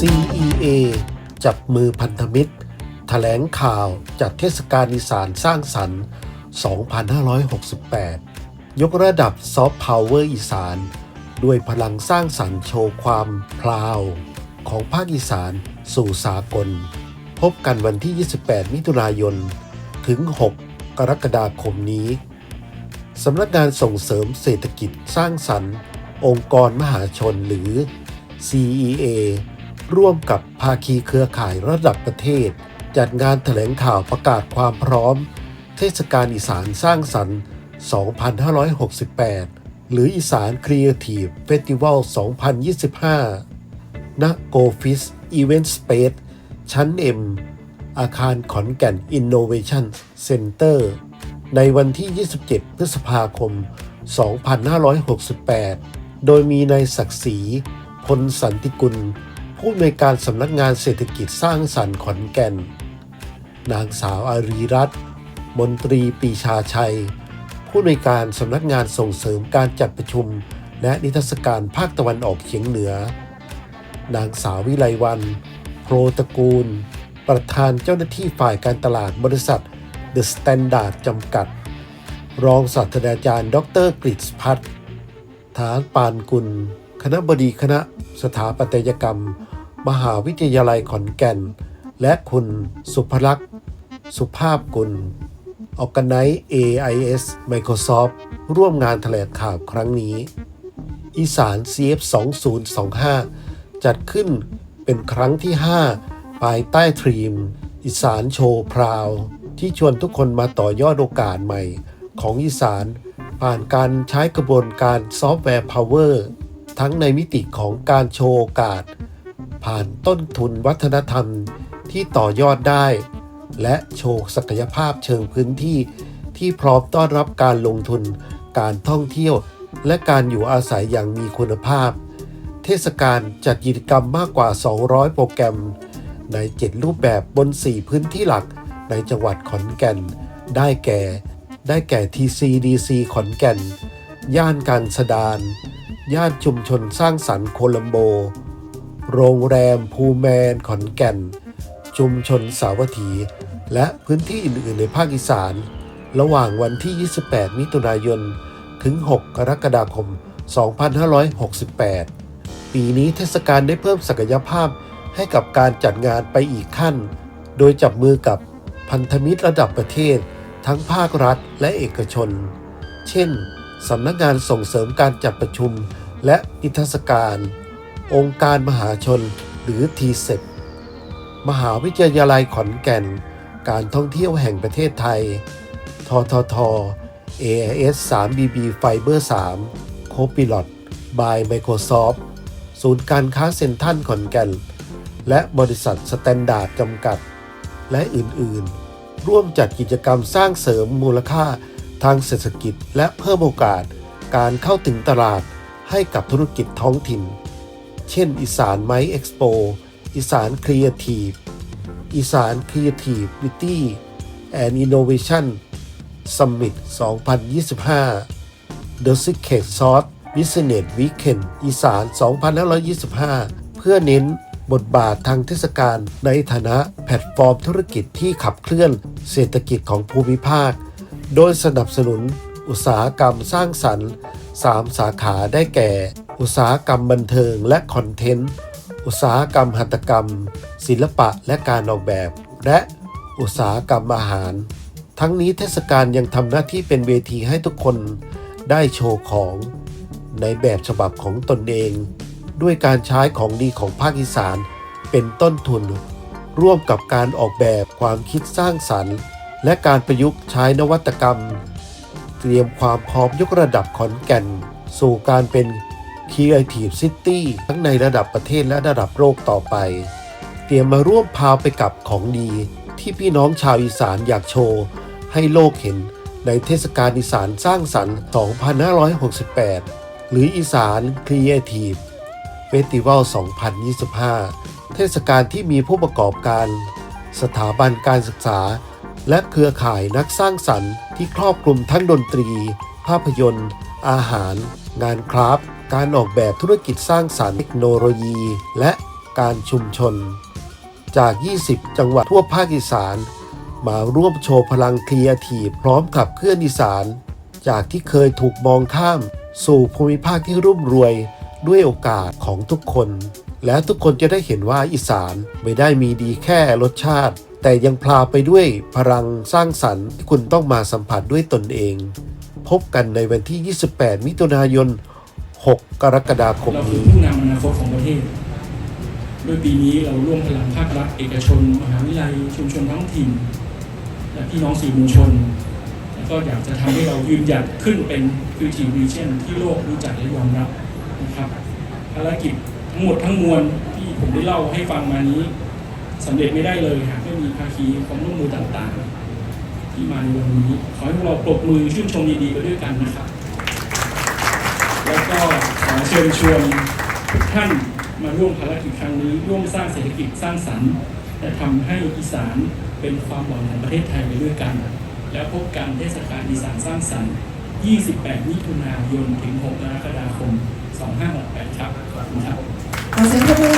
C.E.A. จับมือพันธมิตรแถลงข่าวจัดเทศกาลอีสานสร้างสรรค์ 2568 ยกระดับซอฟต์พาวเวอร์อีสาน ด้วยพลังสร้างสรรค์โชว์ความพลาว ของภาคอีสานสู่สากล พบกันวันที่ 28 มิถุนายน ถึง 6 กรกฎาคมนี้ สำนักงานส่งเสริมเศรษฐกิจสร้างสรรค์ องค์กรมหาชนหรือ CEA ร่วมกับภาคีเครือข่ายระดับประเทศ จัดงานแถลงข่าวประกาศความพร้อม เทศกาลอีสานสร้างสรรค์ 2568 หรืออีสาน Creative Festival 2025ณ Go Fish Event Space ชั้น M อาคารขอนแก่น Innovation Center ในวันที่ 27 พฤษภาคม 2568 โดยมีนายศักดิ์ศรีพลสันติกุล ผู้อำนวยการสำนักงานเศรษฐกิจสร้างสรรค์ขอนแก่น นางสาวอารีรัตน์มนตรีปีชาชัย ผู้อำนวยการสำนักงานส่งเสริมการจัดประชุม และนิทรรศการภาคตะวันออกเฉียงเหนือ นางสาววิไลวันโพรตระกูล ประธานเจ้าหน้าที่ฝ่ายการตลาดบริษัท The Standard จำกัด รองศาสตราจารย์ ดรกฤษพัฒน์ฐานปานกุล คณะบดีคณะสถาปัตยกรรม มหาวิทยาลัยขอนแก่น และคุณสุภลักษณ์สุภาพกุลออกกันไน AIS Microsoft ร่วมงานแถลงข่าวครั้งนี้ อีสาน CF 2025 จัดขึ้นเป็นครั้งที่ 5 ภายใต้ทรีม อีสานโชว์พราว ที่ชวนทุกคนมาต่อยอดโอกาสใหม่ของอีสาน ผ่านการใช้กระบวนการซอฟต์แวร์พาวเวอร์ทั้งในมิติของการโชว์โอกาส ผ่านต้นทุนวัฒนธรรมที่ต่อยอดได้ และโชว์ศักยภาพเชิงพื้นที่ ที่พร้อมต้อนรับการลงทุน การท่องเที่ยว และการอยู่อาศัยอย่างมีคุณภาพ เทศกาลจัดกิจกรรมมากกว่า 200 โปรแกรม ใน 7 รูปแบบบน 4 พื้นที่หลักในจังหวัดขอนแก่น ได้แก่ ได้แก่ TCDC ขอนแก่น ย่านการสดาน ย่านชุมชนสร้างสรรค์โคลัมโบ โรงแรมภูแมนขอนแก่น ชุมชนสาวัตถี และพื้นที่อื่นๆในภาคอีสาน ระหว่างวันที่ 28 มิถุนายน ถึง 6 กรกฎาคม 2568 ปีนี้เทศกาลได้เพิ่มศักยภาพให้กับการจัดงานไปอีกขั้น โดยจับมือกับพันธมิตรระดับประเทศ ทั้งภาครัฐและเอกชน เช่น สำนักงานส่งเสริมการจัดประชุมและนิทรรศการ องค์การมหาชนหรือ t ีเซมหาวิทยาลัยขอนแก่น การท่องเที่ยวแห่งประเทศไทย ททท AIS 3BB Fiber 3 Copilot by Microsoft ศูนย์การค้าเซ็นทรัลขอนแก่น และบริษัทสแตนดาร์ดจำกัด และอื่นๆ ร่วมจัดกิจกรรมสร้างเสริมมูลค่าทางเศรษฐกิจและเพิ่มโอกาสการเข้าถึงตลาดให้กับธุรกิจท้องถิ่น เช่น อีสานไม้เอ็กซ์โปอีสานครีเอทีฟอีสาน Creativity and Innovation Summit 2025 The Secret Sauce Business Weekend อีสาน 2525 เพื่อเน้นบทบาททางเทศกาลในฐานะแพลตฟอร์มธุรกิจที่ขับเคลื่อนเศรษฐกิจของภูมิภาค โดยสนับสนุนอุตสาหกรรมสร้างสรรค์ 3 สาขาได้แก่ อุตสาหกรรมบันเทิงและคอนเทนต์ อุตสาหกรรมหัตถกรรม ศิลปะและการออกแบบ และอุตสาหกรรมอาหาร ทั้งนี้เทศกาลยังทำหน้าที่เป็นเวทีให้ทุกคนได้โชว์ของในแบบฉบับของตนเอง ด้วยการใช้ของดีของภาคอีสานเป็นต้นทุน ร่วมกับการออกแบบความคิดสร้างสรรค์ และการประยุกต์ใช้นวัตกรรม เตรียมความพร้อมยกระดับขอนแก่น สู่การเป็น Creative City ทั้งในระดับประเทศและระดับโลกต่อไป เตรียมมาร่วมพาวไปกับของดี ที่พี่น้องชาวอีสานอยากโชว์ ให้โลกเห็นในเทศกาลอีสานสร้างสรรค์ 2568 หรืออีสาน Creative Festival 2025 เทศกาลที่มีผู้ประกอบการ สถาบันการศึกษา และเครือข่ายนักสร้างสรรค์ที่ครอบคลุมทั้งดนตรี ภาพยนตร์ อาหาร งานคราฟการออกแบบธุรกิจสร้างสรรค์เทคโนโลยี และการชุมชน จาก 20 จังหวัดทั่วภาคอีสาน มาร่วมโชว์พลังครีเอทีฟพร้อมขับเคลื่อนอีสาน จากที่เคยถูกมองข้าม สู่ภูมิภาคที่รุ่มรวยด้วยโอกาสของทุกคน และทุกคนจะได้เห็นว่าอีสานไม่ได้มีดีแค่รสชาติ แต่ยังพลาไปด้วยพลังสร้างสรรค์ที่คุณต้องมาสัมผัสด้วยตนเอง พบกันในวันที่ 28 มิถุนายน 6 กรกฎาคมเราคือผู้นำอนาคตของประเทศ โดยปีนี้เราร่วมพลังภาครัฐเอกชน มหาวิทยาลัย ชุมชนท้องถิ่น และพี่น้องสื่อมวลชน แล้วก็อยากจะทำให้เรายืนหยัดขึ้นเป็น Creative Region ที่โลกรู้จักและยอมรับนะครับภารกิจทั้งหมดทั้งมวลที่ผมได้เล่าให้ฟังมานี้สำเร็จไม่ได้เลยหากไม่มีภาคีความร่วมมือต่างๆ ที่มาในวันนี้ ขอให้พวกเราปรบมือชื่นชมดีๆไปด้วยกันนะครับ แล้วก็ขอเชิญชวนทุกท่านมาร่วมภารกิจครั้งนี้ ร่วมสร้างเศรษฐกิจสร้างสรรค์และทำให้อีสานเป็นความหวังของประเทศไทยไปด้วยกัน แล้วพบกันเทศกาลอีสานสร้างสรรค์ 28 มิถุนายนถึง 6 กรกฎาคม 2568 ครับขอบคุณครับขอเสียงปรบมือ